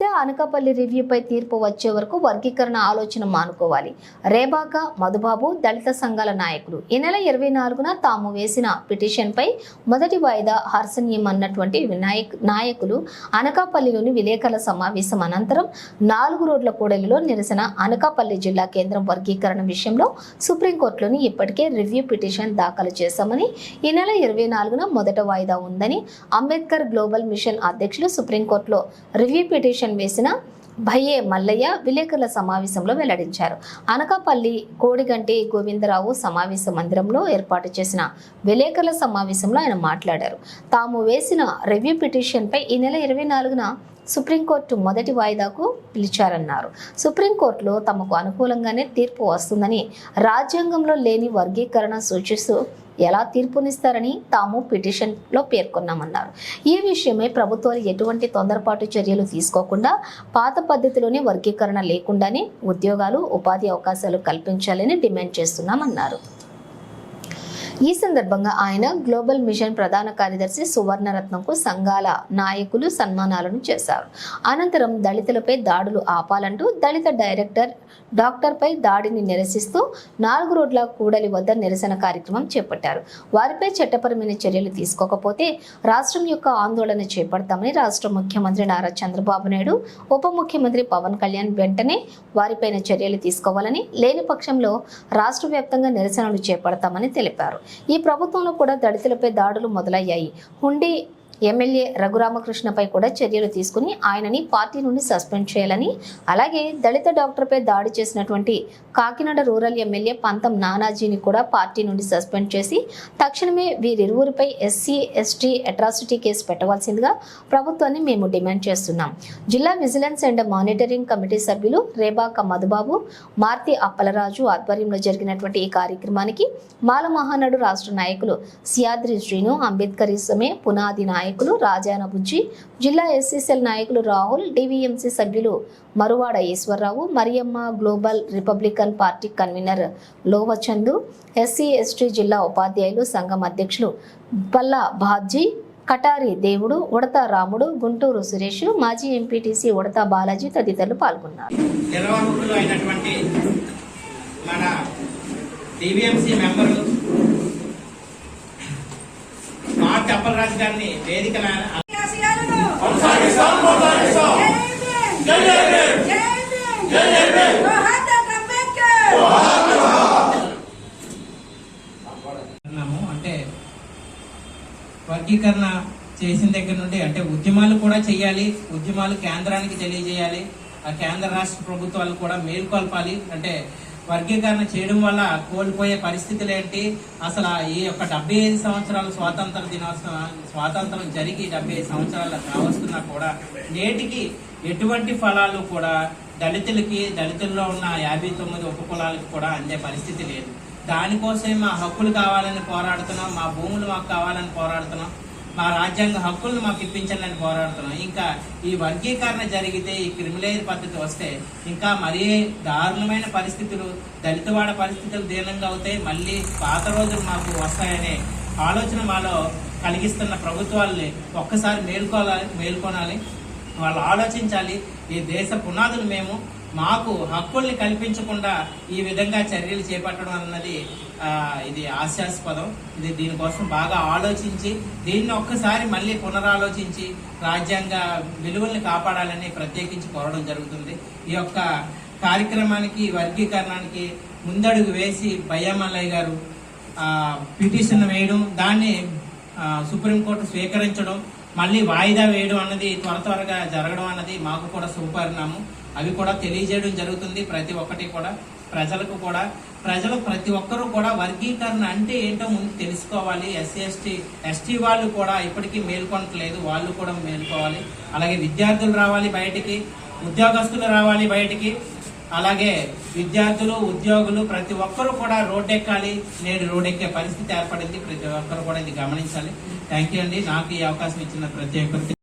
అనకాపల్లి రివ్యూపై తీర్పు వచ్చే వరకు వర్గీకరణ ఆలోచన మానుకోవాలి. రేబాక మధుబాబు దళిత సంఘాల నాయకులు ఈ నెల ఇరవై నాలుగున తాము వేసిన పిటిషన్పై మొదటి వాయిదా హర్సనీయం అన్నటువంటి వినాయక్ నాయకులు అనకాపల్లిలోని విలేకరుల సమావేశం అనంతరం నాలుగు రోడ్ల కూడలిలో నిరసన అనకాపల్లి జిల్లా కేంద్రం వర్గీకరణ విషయంలో సుప్రీంకోర్టులోని ఇప్పటికే రివ్యూ పిటిషన్ దాఖలు చేశామని ఈ నెల ఇరవై నాలుగున మొదట వాయిదా ఉందని అంబేద్కర్ గ్లోబల్ మిషన్ అధ్యక్షులు సుప్రీంకోర్టులో రివ్యూ పిటిషన్ వేసిన భయ్యే మల్లయ్య విలేకరుల సమావేశంలో వెల్లడించారు అనకాపల్లి కోడిగంటి గోవిందరావు సమావేశ మందిరంలో ఏర్పాటు చేసిన విలేకరుల సమావేశంలో ఆయన మాట్లాడారు తాము వేసిన రివ్యూ పిటిషన్పై ఈ నెల ఇరవై నాలుగున సుప్రీంకోర్టు మొదటి వాయిదాకు పిలిచారన్నారు. సుప్రీంకోర్టులో తమకు అనుకూలంగానే తీర్పు వస్తుందని రాజ్యాంగంలో లేని వర్గీకరణ సూచిస్తూ ఎలా తీర్పునిస్తారని తాము పిటిషన్లో పేర్కొన్నామన్నారు. ఈ విషయమై ప్రభుత్వాలు ఎటువంటి తొందరపాటు చర్యలు తీసుకోకుండా పాత పద్ధతిలోనే వర్గీకరణ లేకుండానే ఉద్యోగాలు ఉపాధి అవకాశాలు కల్పించాలని డిమాండ్ చేస్తున్నామన్నారు. ఈ సందర్భంగా ఆయన గ్లోబల్ మిషన్ ప్రధాన కార్యదర్శి సువర్ణరత్నంకు సంఘాల నాయకులు సన్మానాలను చేశారు. అనంతరం దళితులపై దాడులు ఆపాలంటూ దళిత డైరెక్టర్ డాక్టర్పై దాడిని నిరసిస్తూ నాలుగు రోడ్ల కూడలి వద్ద నిరసన కార్యక్రమం చేపట్టారు. వారిపై చట్టపరమైన చర్యలు తీసుకోకపోతే రాష్ట్రం యొక్క ఆందోళన చేపడతామని రాష్ట్ర ముఖ్యమంత్రి నారా చంద్రబాబు నాయుడు ఉప ముఖ్యమంత్రి పవన్ కళ్యాణ్ వెంటనే వారిపైన చర్యలు తీసుకోవాలని లేని పక్షంలో రాష్ట్ర వ్యాప్తంగా నిరసనలు చేపడతామని తెలిపారు. ఈ ప్రభుత్వంలో కూడా దళితులపై దాడులు మొదలయ్యాయి. హుండీ ఎమ్మెల్యే రఘురామకృష్ణపై కూడా చర్యలు తీసుకుని ఆయనని పార్టీ నుండి సస్పెండ్ చేయాలని అలాగే దళిత డాక్టర్పై దాడి చేసినటువంటి కాకినాడ రూరల్ ఎమ్మెల్యే పంతం నానాజీని కూడా పార్టీ నుండి సస్పెండ్ చేసి తక్షణమే వీరిరువురిపై ఎస్సీ ఎస్టీ అట్రాసిటీ కేసు పెట్టవలసిందిగా ప్రభుత్వాన్ని మేము డిమాండ్ చేస్తున్నాం. జిల్లా విజిలెన్స్ అండ్ మానిటరింగ్ కమిటీ సభ్యులు రేబాక మధుబాబు మార్తి అప్పలరాజు ఆధ్వర్యంలో జరిగినటువంటి ఈ కార్యక్రమానికి మాల మహానాడు రాష్ట్ర నాయకులు సియాద్రి శ్రీను అంబేద్కరిజమే పునాది నాయకులు రాజాన బుజ్జి జిల్లా ఎస్సీసీఎల్ నాయకులు రాహుల్ డివిఎంసీ సభ్యులు Maruvada Eswara Rao Mariyamma global republican party convener Lovachandu SC ST జిల్లా ఉపాధ్యాయులు సంఘం అధ్యక్షులు పల్లా బాబ్జీ కటారి దేవుడు ఉడత రాముడు గుంటూరు సురేష్ మాజీ ఎంపీటీసీ ఉడత బాలాజీ తదితరులు పాల్గొన్నారు. మన మెంబరు జోహార్ డాక్టర్ అంబేద్కర్! అన్నాము. అంటే వర్గీకరణ చేసిన దగ్గర నుండి అంటే ఉద్యమాలు కూడా చేయాలి ఉద్యమాలు కేంద్రానికి తెలియజేయాలి. ఆ కేంద్ర రాష్ట్ర ప్రభుత్వాలు కూడా మేల్కొల్పాలి. అంటే వర్గీకరణ చేయడం వల్ల కోల్పోయే పరిస్థితులు ఏంటి అసలు ఈ యొక్క డెబ్బై ఐదు సంవత్సరాల స్వాతంత్ర దినోత్సవం స్వాతంత్రం జరిగి డెబ్బై ఐదు సంవత్సరాలు కావస్తున్నా కూడా నేటికి ఎటువంటి ఫలాలు కూడా దళితులకి దళితుల్లో ఉన్న యాభై తొమ్మిది ఉపకులాలకు కూడా అందే పరిస్థితి లేదు. దానికోసమే మా హక్కులు కావాలని పోరాడుతున్నాం మా భూములు మాకు కావాలని పోరాడుతున్నాం. మా రాజ్యాంగ హక్కులను మాకు ఇప్పించండి పోరాడుతున్నాం. ఇంకా ఈ వర్గీకరణ జరిగితే ఈ క్రిమిలేయర్ పద్ధతి వస్తే ఇంకా మరీ దారుణమైన పరిస్థితులు దళితవాడ పరిస్థితులు దీనంగా అవుతాయి. మళ్ళీ పాత రోజులు మాకు వస్తాయనే ఆలోచన మాలో కలిగిస్తున్న ప్రభుత్వాలని ఒక్కసారి మేల్కోవాలి మేల్కొనాలి. వాళ్ళు ఆలోచించాలి. ఈ దేశ పునాదులు మేము మాకు హక్కుల్ని కల్పించకుండా ఈ విధంగా చర్యలు చేపట్టడం అన్నది ఇది హాస్యాస్పదం. ఇది దీనికోసం బాగా ఆలోచించి దీన్ని ఒక్కసారి మళ్ళీ పునరాలోచించి రాజ్యాంగ విలువల్ని కాపాడాలని ప్రత్యేకించి కోరడం జరుగుతుంది. ఈ యొక్క కార్యక్రమానికి వర్గీకరణానికి ముందడుగు వేసి బయ్యామల్లయ్య గారు పిటిషన్ వేయడం దాన్ని సుప్రీంకోర్టు స్వీకరించడం మళ్ళీ వాయిదా వేయడం అన్నది త్వర త్వరగా జరగడం అన్నది మాకు కూడా శుభపరిణామం అవి కూడా తెలియజేయడం జరుగుతుంది ప్రతి ఒక్కటి కూడా ప్రజలకు కూడా. ప్రజలు ప్రతి ఒక్కరూ కూడా వర్గీకరణ అంటే ఏంటో ముందు తెలుసుకోవాలి. ఎస్సీ ఎస్టీ ఎస్టీ వాళ్ళు కూడా ఇప్పటికీ మేల్కొనట్లేదు వాళ్ళు కూడా మేల్కోవాలి. అలాగే విద్యార్థులు రావాలి బయటికి ఉద్యోగస్తులు రావాలి బయటికి. అలాగే విద్యార్థులు ఉద్యోగులు ప్రతి ఒక్కరూ కూడా రోడ్డెక్కాలి. నేడు రోడ్డెక్కే పరిస్థితి ఏర్పడింది. ప్రతి ఒక్కరు కూడా ఇది గమనించాలి. థ్యాంక్ యూ అండి. నాకు ఈ అవకాశం ఇచ్చిన ప్రతి ఒక్కరికి.